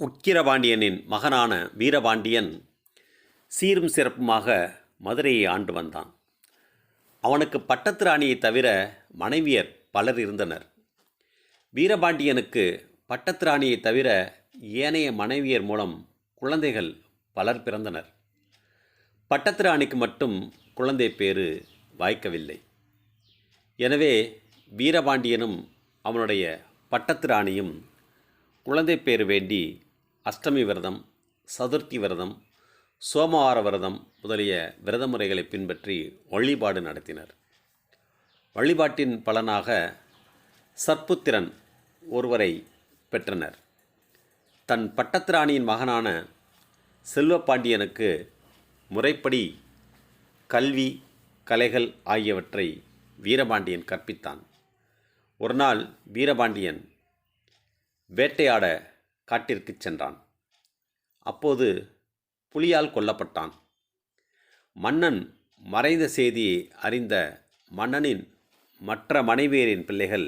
உக்கிரபாண்டியனின் மகனான வீரபாண்டியன் சீரும் சிறப்புமாக மதுரையை ஆண்டு வந்தான். அவனுக்கு பட்டத்து ராணியை தவிர மனைவியர் பலர் இருந்தனர். வீரபாண்டியனுக்கு பட்டத்து ராணியை தவிர ஏனைய மனைவியர் மூலம் குழந்தைகள் பலர் பிறந்தனர். பட்டத்து ராணிக்கு மட்டும் குழந்தை பேறு வாய்க்கவில்லை. எனவே வீரபாண்டியனும் அவனுடைய பட்டத்து ராணியும் குழந்தை பேறு வேண்டி அஷ்டமி விரதம் சதுர்த்தி விரதம் சோமவார விரதம் முதலிய விரத முறைகளை பின்பற்றி வழிபாடு நடத்தினர். வழிபாட்டின் பலனாக சற்புத்திரன் ஒருவரை பெற்றனர். தன் பட்டத்திராணியின் மகனான செல்வப்பாண்டியனுக்கு முறைப்படி கல்வி கலைகள் ஆகியவற்றை வீரபாண்டியன் கற்பித்தான். ஒரு நாள் வீரபாண்டியன் வேட்டையாட காட்டிற்குச் சென்றான். அப்போது புலியால் கொல்லப்பட்டான். மன்னன் மறைந்த செய்தியை அறிந்த மன்னனின் மற்ற மனைவியரின் பிள்ளைகள்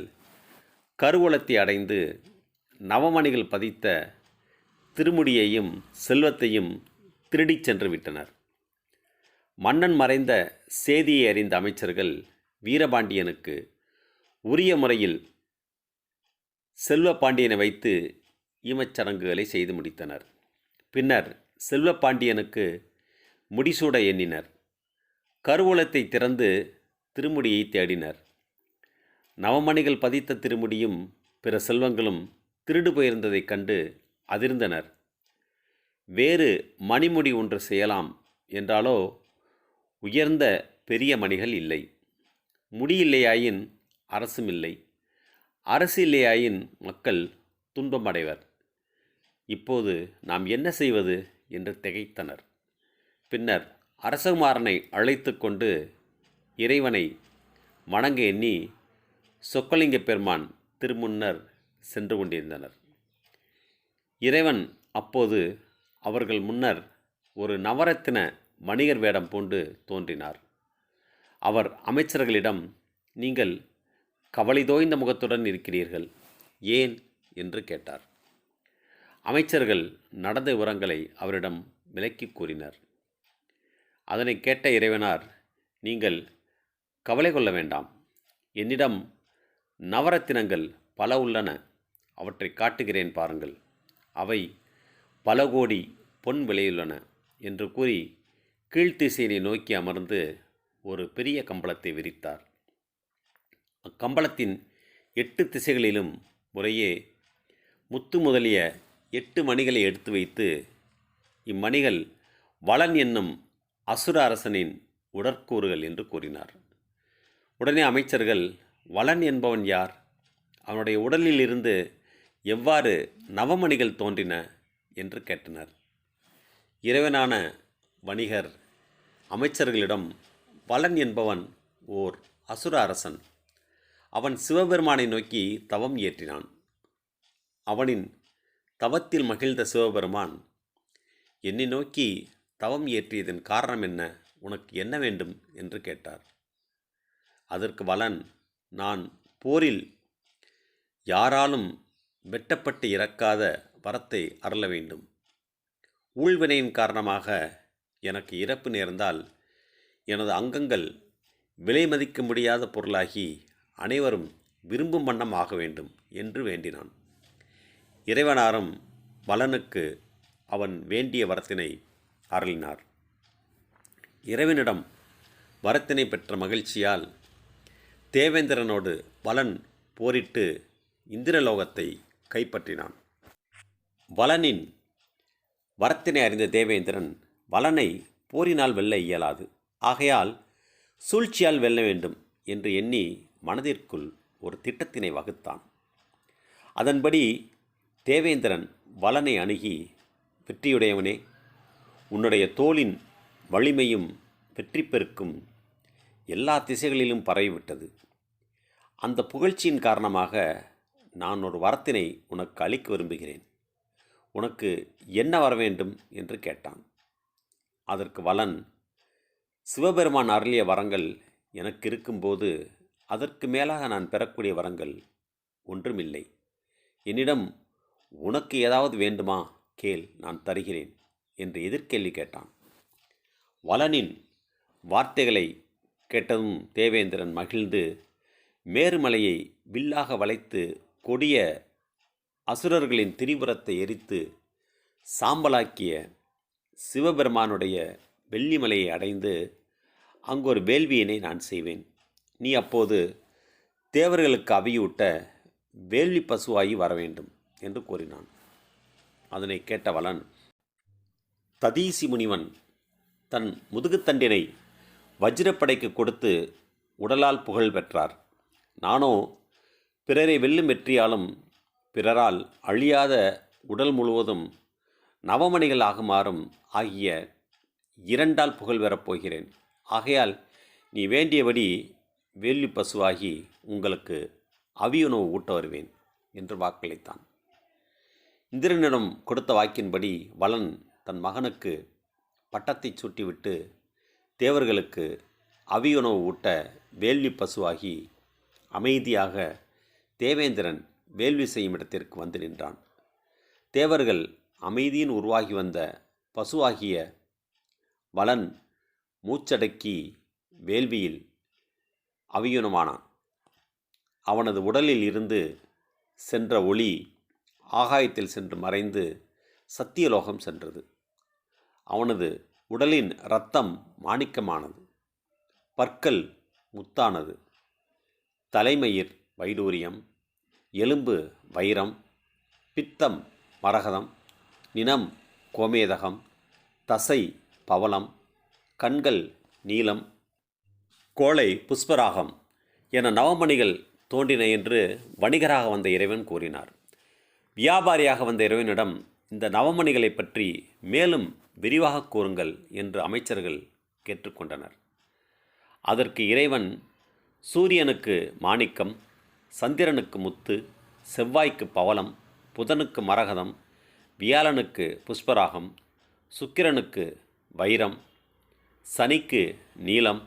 கருவூலத்தை அடைந்து நவமணிகள் பதித்த திருமுடியையும் செல்வத்தையும் திருடிச் சென்று விட்டனர். மன்னன் மறைந்த செய்தியை அறிந்த அமைச்சர்கள் வீரபாண்டியனுக்கு உரிய முறையில் செல்வ பாண்டியனை வைத்து ஈமச்சடங்குகளை செய்து முடித்தனர். பின்னர் செல்வப்பாண்டியனுக்கு முடிசூட எண்ணினர். கருவூலத்தை திறந்து திருமுடியை தேடினர். நவமணிகள் பதித்த திருமுடியும் பிற செல்வங்களும் திருடு போயிருந்ததைக் கண்டு அதிர்ந்தனர். வேறு மணிமுடி ஒன்று செய்யலாம் என்றாலோ உயர்ந்த பெரிய மணிகள் இல்லை. முடியில்லையாயின் அரசும் இல்லை. அரசு இல்லையாயின் மக்கள் துன்பமடைவர். இப்போது நாம் என்ன செய்வது? என்று திகைத்தனர். பின்னர் அரசகுமாரனை அழைத்து கொண்டு இறைவனை வணங்க எண்ணி சொக்கலிங்க பெருமான் திருமுன்னர் சென்று கொண்டிருந்தனர். இறைவன் அப்போது அவர்கள் முன்னர் ஒரு நவரத்தின வணிகர் வேடம் பூண்டு தோன்றினார். அவர் அமைச்சர்களிடம் நீங்கள் கவலை தோய்ந்த முகத்துடன் இருக்கிறீர்கள். ஏன்? என்று கேட்டார். அமைச்சர்கள் நடந்த விவரங்களை அவரிடம் விளக்கி கூறினர். அதனை கேட்ட இறைவனார் நீங்கள் கவலை கொள்ள வேண்டாம். என்னிடம் நவரத்தினங்கள் பல உள்ளன. அவற்றை காட்டுகிறேன் பாருங்கள். அவை பல கோடி பொன் விலையுள்ளன என்று கூறி கீழ்த்திசையினை நோக்கி அமர்ந்து ஒரு பெரிய கம்பளத்தை விரித்தார். அக்கம்பளத்தின் எட்டு திசைகளிலும் முறையே முத்து முதலிய எட்டு மணிகளை எடுத்து வைத்து இம்மணிகள் வளன் என்னும் அசுர அரசனின் உடற்கூறுகள் என்று கூறினார். உடனே அமைச்சர்கள் வளன் என்பவன் யார்? அவனுடைய உடலில் இருந்து எவ்வாறு நவமணிகள் தோன்றின? என்று கேட்டனர். இறைவனான வணிகர் அமைச்சர்களிடம் வளன் என்பவன் ஓர் அசுர அரசன். அவன் சிவபெருமானை நோக்கி தவம் இயற்றினான் அவனின் தவத்தில் மகிழ்ந்த சிவபெருமான் என்னை நோக்கி தவம் இயற்றியதன் காரணம் என்ன? உனக்கு என்ன வேண்டும்? என்று கேட்டார். அதற்கு வலன் நான் போரில் யாராலும் வெட்டப்பட்டு இறக்காத வரத்தை அருள வேண்டும். ஊழ்வினையின் காரணமாக எனக்கு இறப்பு நேர்ந்தால் எனது அங்கங்கள் விலை மதிக்க முடியாத பொருளாகி அனைவரும் விரும்பும் வண்ணம் ஆக வேண்டும் என்று வேண்டினான். இறைவனாரும் வலனுக்கு அவன் வேண்டிய வரத்தினை அருளினார். இறைவனிடம் வரத்தினை பெற்ற மகிழ்ச்சியால் தேவேந்திரனோடு பலன் போரிட்டு இந்திரலோகத்தை கைப்பற்றினான். வலனின் வரத்தினை அறிந்த தேவேந்திரன் வலனை போரினால் வெல்ல இயலாது. ஆகையால் சூழ்ச்சியால் வெல்ல வேண்டும் என்று எண்ணி மனதிற்குள் ஒரு திட்டத்தினை வகுத்தான். அதன்படி தேவேந்திரன் வலனை அணுகி வெற்றியுடையவனே உன்னுடைய தோளின் வலிமையும் வெற்றி பெருக்கும் எல்லா திசைகளிலும் பரவிவிட்டது. அந்த புகழ்ச்சியின் காரணமாக நான் ஒரு வரத்தினை உனக்கு அளிக்க விரும்புகிறேன். உனக்கு என்ன வர வேண்டும்? என்று கேட்டான். அதற்கு வலன் சிவபெருமான் அருளிய வரங்கள் எனக்கு இருக்கும்போது அதற்கு மேலாக நான் பெறக்கூடிய வரங்கள் ஒன்றுமில்லை. என்னிடம் உனக்கு ஏதாவது வேண்டுமா? கேள் நான் தருகிறேன் என்று எதிர்கேள்வி கேட்டான். வளனின் வார்த்தைகளை கேட்டதும் தேவேந்திரன் மகிழ்ந்து மேருமலையை வில்லாக வளைத்து கொடிய அசுரர்களின் திரிபுரத்தை எரித்து சாம்பலாக்கிய சிவபெருமானுடைய வெள்ளிமலையை அடைந்து அங்கு ஒரு வேள்வியினை நான் செய்வேன். நீ அப்போது தேவர்களுக்கு அவியூட்ட வேள்வி பசுவாகி வர வேண்டும் என்று கூறினான். அதனை கேட்ட வளன் ததீசி முனிவன் தன் முதுகுத்தண்டினை வஜ்ரப்படைக்கு கொடுத்து உடலால் புகழ் பெற்றார். நானோ பிறரை வெல்லும் வெற்றியாலும் பிறரால் அழியாத உடல் முழுவதும் நவமணிகள் ஆகுமாறும் ஆகிய இரண்டால் புகழ் பெறப் போகிறேன். ஆகையால் நீ வேண்டியபடி வேள்வி பசுவாகி உங்களுக்கு அவியுணவு ஊட்ட வருவேன் என்று வாக்களித்தான். இந்திரனிடம் கொடுத்த வாக்கின்படி வளன் தன் மகனுக்கு பட்டத்தை சூட்டிவிட்டு தேவர்களுக்கு அவியுணவு ஊட்ட வேள்வி பசுவாகி அமைதியாக தேவேந்திரன் வேள்வி செய்யும் இடத்திற்கு வந்து நின்றான். தேவர்கள் அமைதியின் உருவாகி வந்த பசுவாகிய வளன் மூச்சடக்கி வேள்வியில் அவியுணமானான் அவனது உடலில் இருந்து சென்ற ஒளி ஆகாயத்தில் சென்று மறைந்து சத்தியலோகம் சென்றது. அவனது உடலின் இரத்தம் மாணிக்கமானது. பற்கள் முத்தானது. தலைமயிர் வைடூரியம். எலும்பு வைரம். பித்தம் மரகதம். நினம் கோமேதகம். தசை பவளம். கண்கள் நீலம். கோளை புஷ்பராகம் என நவமணிகள் தோன்றின என்று வணிகராக வந்த இறைவன் கூறினார். வியாபாரியாக வந்த இறைவனிடம் இந்த நவமணிகளை பற்றி மேலும் விரிவாக கூறுங்கள் என்று அமைச்சர்கள் கேட்டுக்கொண்டனர். அதற்கு இறைவன் சூரியனுக்கு மாணிக்கம் சந்திரனுக்கு முத்து செவ்வாய்க்கு பவளம் புதனுக்கு மரகதம் வியாழனுக்கு புஷ்பராகம் சுக்கிரனுக்கு வைரம் சனிக்கு நீலம்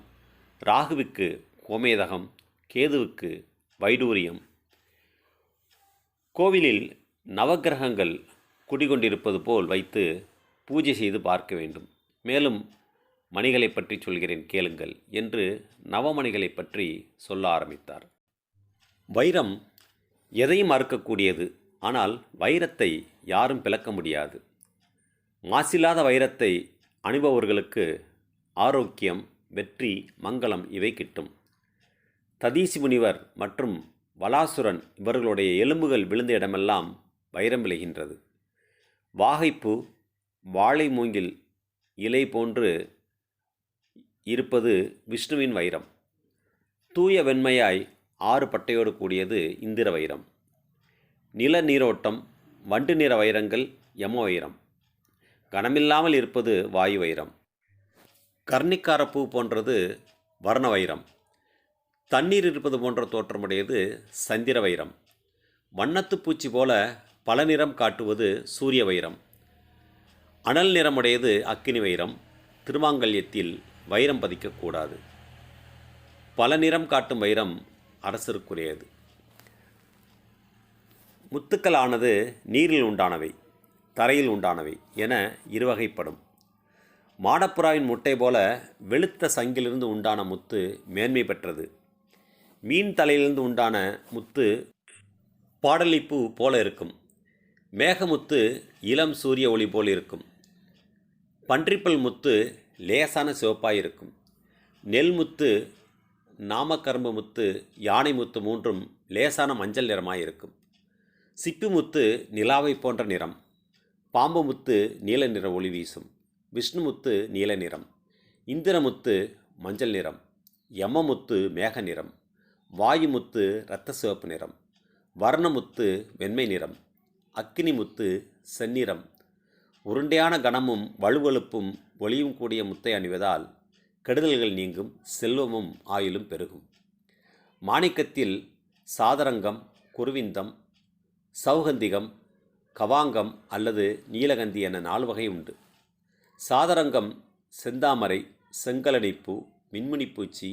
ராகுவுக்கு கோமேதகம் கேதுவுக்கு வைடூரியம் கோவிலில் நவக்கிரகங்கள் குடிகொண்டிருப்பது போல் வைத்து பூஜை செய்து பார்க்க வேண்டும். மேலும் மணிகளை பற்றி சொல்கிறேன் கேளுங்கள் என்று நவமணிகளை பற்றி சொல்ல ஆரம்பித்தார். வைரம் எதையும் மறுக்கக்கூடியது ஆனால் வைரத்தை யாரும் பிளக்க முடியாது. மாசில்லாத வைரத்தை அணிபவர்களுக்கு ஆரோக்கியம் வெற்றி மங்களம் இவை கிட்டும். ததீசி முனிவர் மற்றும் வலாசுரன் இவர்களுடைய எலும்புகள் விழுந்த இடமெல்லாம் வைரம் விளைகின்றது. வாகைப்பூ வாழை மூங்கில் இலை போன்று இருப்பது விஷ்ணுவின் வைரம். தூய வெண்மையாய் ஆறு பட்டையோடு கூடியது இந்திர வைரம். நில நீரோட்டம் வண்டு நிற வைரங்கள் யம வைரம். கனமில்லாமல் இருப்பது வாயு வைரம். கர்ணிக்கார பூ போன்றது வர்ண வைரம். தண்ணீர் இருப்பது போன்ற தோற்றமுடையது சந்திர வைரம். வண்ணத்து பூச்சி போல பல நிறம் காட்டுவது சூரிய வைரம். அனல் நிறமுடையது அக்கினி வைரம். திருமாங்கல்யத்தில் வைரம் பதிக்கக்கூடாது. பல நிறம் காட்டும் வைரம் அரசருக்குரியது. முத்துக்கள் ஆனது நீரில் உண்டானவை தரையில் உண்டானவை என இருவகைப்படும். மாடப்புறாவின் முட்டை போல வெளுத்த சங்கிலிருந்து உண்டான முத்து மேன்மை பெற்றது. மீன் தலையிலிருந்து உண்டான முத்து பாடலிப்பு போல இருக்கும். மேகமுத்து இளம் சூரிய ஒளி போல் இருக்கும். பன்றிப்பல் முத்து லேசான சிவப்பாய் இருக்கும். நெல் முத்து நாமக்கரும்பு முத்து யானை முத்து மூன்றும் லேசான மஞ்சள் நிறமாய் இருக்கும். சிப்பி முத்து நிலாவை போன்ற நிறம். பாம்பு முத்து நீல நிற ஒளி வீசும். விஷ்ணுமுத்து நீல நிறம். இந்திரமுத்து மஞ்சள் நிறம். யமமுத்து மேக நிறம். வாயுமுத்து இரத்த சிவப்பு நிறம். வர்ணமுத்து வெண்மை நிறம். அக்கினிமுத்து செந்நிறம். உருண்டையான கனமும் வலுவழுப்பும் ஒளியும் கூடிய முத்தை அணிவதால் கெடுதல்கள் நீங்கும் செல்வமும் ஆயுளும் பெருகும். மாணிக்கத்தில் சாதரங்கம் குருவிந்தம் சௌகந்திகம் கவாங்கம் அல்லது நீலகந்தி என நாலு வகை உண்டு. சாதரங்கம் செந்தாமரை செங்கலடிப்பூ மின்முனிப்பூச்சி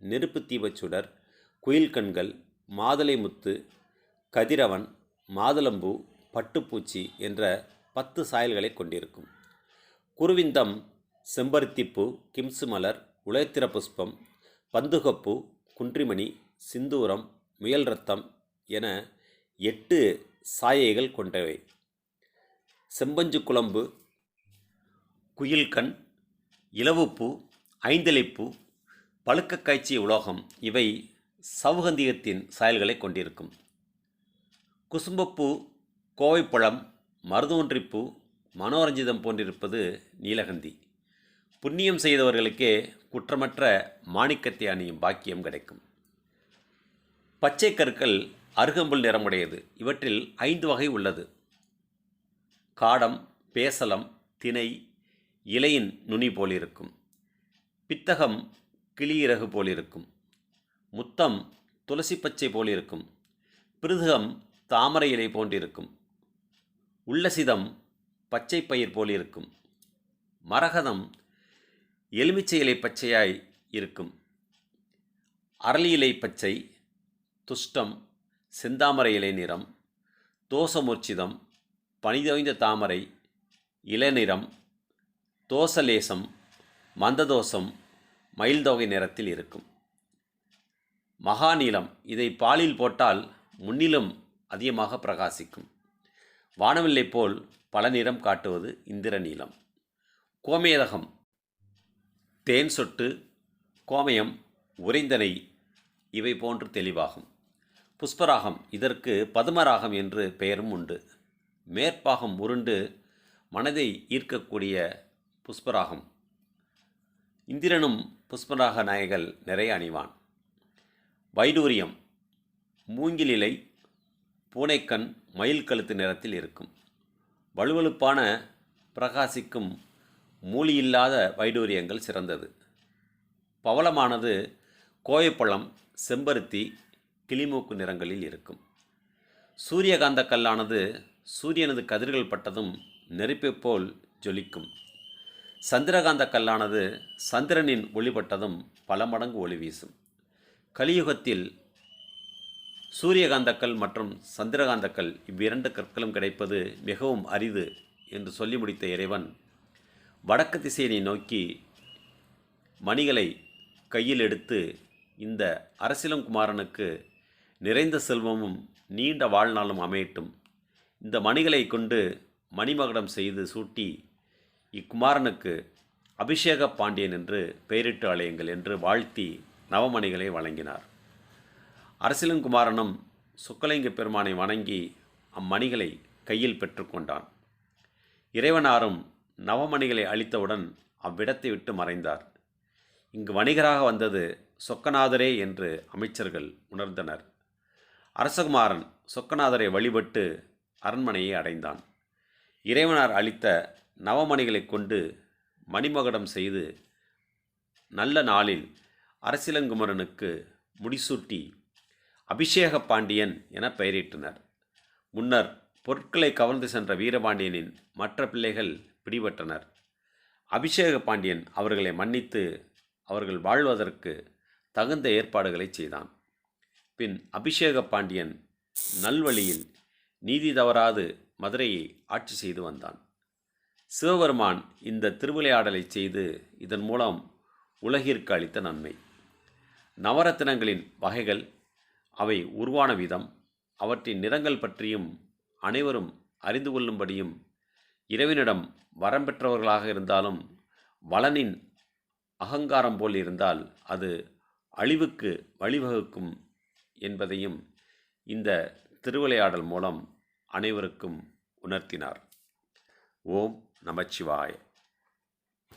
நெருப்பு தீபச்சுடர் குயில் கண்கள் மாதுளை முத்து கதிரவன் மாதுளம்பூ பட்டுப்பூச்சி என்ற பத்து சாயல்களை கொண்டிருக்கும். குருவிந்தம் செம்பருத்திப்பூ கிம்சு மலர் உலயத்திர புஷ்பம் பந்துகப்பூ குன்றிமணி சிந்தூரம் முயல் ரத்தம் என எட்டு சாயைகள் கொண்டவை. செம்பஞ்சு குழம்பு குயில்கண் இலவுப்பூ ஐந்தலைப்பூ பழுக்க காய்ச்சிய உலோகம் இவை சவுகந்தியத்தின் சாயல்களை கொண்டிருக்கும். குசும்பப்பூ கோவைப்பழம் மருதோன்றிப்பூ மனோரஞ்சிதம் போன்றிருப்பது நீலகந்தி. புண்ணியம் செய்தவர்களுக்கே குற்றமற்ற மாணிக்கத்தை அணியும் பாக்கியம் கிடைக்கும். பச்சை கற்கள் அருகம்புல் நிறமுடையது. இவற்றில் ஐந்து வகை உள்ளது. காடம் பேசலம் திணை இலையின் நுனி போலிருக்கும். பித்தகம் கிளியிறகு போலிருக்கும். முத்தம் துளசி பச்சை போலிருக்கும். பிருதுகம் தாமரை இலை போன்றிருக்கும். உள்ளசிதம் பச்சை பயிர் போலிருக்கும். மரகதம் எலுமிச்சை இலை பச்சையாய் இருக்கும். அரளி இலை பச்சை துஷ்டம் செந்தாமரை இலை நிறம் தோசமூர்ச்சிதம் பனிதோய்ந்த தாமரை இளநிறம் தோசலேசம் மந்ததோசம் மயில்தொகை நிறத்தில் இருக்கும். மகாநீளம் இதை பாலில் போட்டால் முன்னிலும் அதிகமாக பிரகாசிக்கும். வானவில்லை போல் பல நிறம் காட்டுவது இந்திர நீலம் கோமேதகம். தேன் சொட்டு கோமயம் உறைந்தனை இவை போன்று தெளிவாகும். புஷ்பராகம். இதற்கு பதுமராகம் என்று பெயரும் உண்டு. மேற்பாகம் உருண்டு மனதை ஈர்க்கக்கூடிய புஷ்பராகம். இந்திரனும் புஷ்பராக நாயகல் நிறைய அணிவான். வைடூரியம். மூங்கிலிலை பூனைக்கண் மயில் கழுத்து நிறத்தில் இருக்கும். வலுவழுப்பான பிரகாசிக்கும் மூலியில்லாத வைடூரியங்கள் சிறந்தது. பவளமானது கோயப்பழம் செம்பருத்தி கிளிமூக்கு நிறங்களில் இருக்கும். சூரியகாந்த கல்லானது சூரியனது கதிர்கள் பட்டதும் நெருப்பைப் போல் ஜொலிக்கும். சந்திரகாந்த கல்லானது சந்திரனின் ஒளிபட்டதும் பல மடங்கு ஒளி வீசும். கலியுகத்தில் சூரியகாந்தக்கல் மற்றும் சந்திரகாந்தக்கல் இவ்விரண்டு கற்களும் கிடைப்பது மிகவும் அரிது என்று சொல்லி முடித்த இறைவன் வடக்கு திசையினை நோக்கி மணிகளை கையில் எடுத்து இந்த அரசிலங்குமாரனுக்கு நிறைந்த செல்வமும் நீண்ட வாழ்நாளும் அமையட்டும். இந்த மணிகளை கொண்டு மணிமகடம் செய்து சூட்டி இக்குமாரனுக்கு அபிஷேக பாண்டியன் என்று பெயரிட்டு அழையுங்கள் என்று வாழ்த்தி நவமணிகளை வழங்கினார். அரசிலங்குமாரனும் சுக்கலிங்க பெருமானை வணங்கி அம்மணிகளை கையில் பெற்றுக்கொண்டான் இறைவனாரும் நவமணிகளை அளித்தவுடன் அவ்விடத்தை விட்டு மறைந்தார். இங்கு வணிகராக வந்தது சொக்கநாதரே என்று அமைச்சர்கள் உணர்ந்தனர். அரசகுமாரன் சொக்கநாதரை வழிபட்டு அரண்மனையை அடைந்தான். இறைவனார் அளித்த நவமணிகளைக் கொண்டு மணிமகடம் செய்து நல்ல நாளில் அரசிலங்குமரனுக்கு முடிசூட்டி அபிஷேக பாண்டியன் என பெயரிட்டனர். முன்னர் பொருட்களை கவர்ந்து சென்ற வீரபாண்டியனின் மற்ற பிள்ளைகள் பிடிபட்டனர். அபிஷேக பாண்டியன் அவர்களை மன்னித்து அவர்கள் வாழ்வதற்கு தகுந்த ஏற்பாடுகளை செய்தான். பின் அபிஷேக பாண்டியன் நல்வழியில் நீதி தவறாது மதுரையை ஆட்சி செய்து வந்தான். சிவபெருமான் இந்த திருவிளையாடலை செய்து இதன் மூலம் உலகிற்கு அளித்த நன்மை. நவரத்தினங்களின் வகைகள் அவை உருவான விதம். அவற்றின் நிறங்கள் பற்றியும் அனைவரும் அறிந்து கொள்ளும்படியும் இறைவனிடம் வரம் பெற்றவர்களாக இருந்தாலும் வளனின் அகங்காரம் போல் இருந்தால் அது அழிவுக்கு வழிவகுக்கும் என்பதையும் இந்த திருவிளையாடல் மூலம் அனைவருக்கும் உணர்த்தினார். ஓம் நமச்சிவாய.